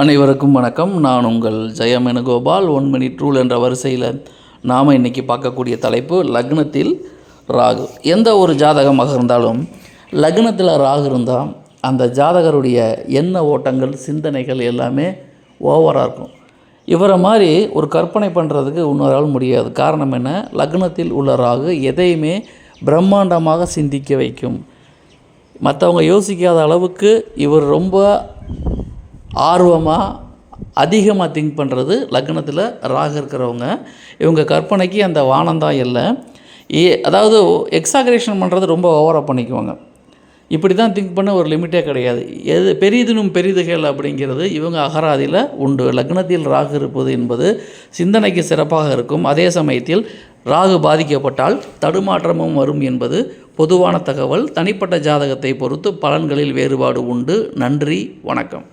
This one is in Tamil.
அனைவருக்கும் வணக்கம். நான் உங்கள் ஜெயமெனுகோபால். ஒன் மினிட் ரூல் என்ற வரிசையில் நாம் இன்றைக்கி பார்க்கக்கூடிய தலைப்பு லக்னத்தில் ராகு. எந்த ஒரு ஜாதகமாக இருந்தாலும் லக்னத்தில் ராகு இருந்தால் அந்த ஜாதகருடைய எண்ண ஓட்டங்கள் சிந்தனைகள் எல்லாமே ஓவராக இருக்கும். இவரை மாதிரி ஒரு கற்பனை பண்ணுறதுக்கு இன்னொரு முடியாது. காரணம் என்ன? லக்னத்தில் உள்ள ராகு எதையுமே பிரம்மாண்டமாக சிந்திக்க வைக்கும். மற்றவங்க யோசிக்காத அளவுக்கு இவர் ரொம்ப ஆர்வமாக அதிகமாக திங்க் பண்ணுறது லக்னத்தில் ராகு இருக்கிறவங்க. இவங்க கற்பனைக்கு அந்த வானந்தான் இல்லை ஏ அதாவது எக்ஸாகரேஷன் பண்ணுறது ரொம்ப ஓவராக பண்ணிக்குவாங்க. இப்படி தான் திங்க் பண்ண ஒரு லிமிட்டே கிடையாது. எது பெரிதினும் பெரிதுகள் அப்படிங்கிறது இவங்க அகராதியில் உண்டு. லக்னத்தில் ராகு இருப்பது என்பது சிந்தனைக்கு சிறப்பாக இருக்கும். அதே சமயத்தில் ராகு பாதிக்கப்பட்டால் தடுமாற்றமும் வரும் என்பது பொதுவான தகவல். தனிப்பட்ட ஜாதகத்தை பொறுத்து பலன்களில் வேறுபாடு உண்டு. நன்றி வணக்கம்.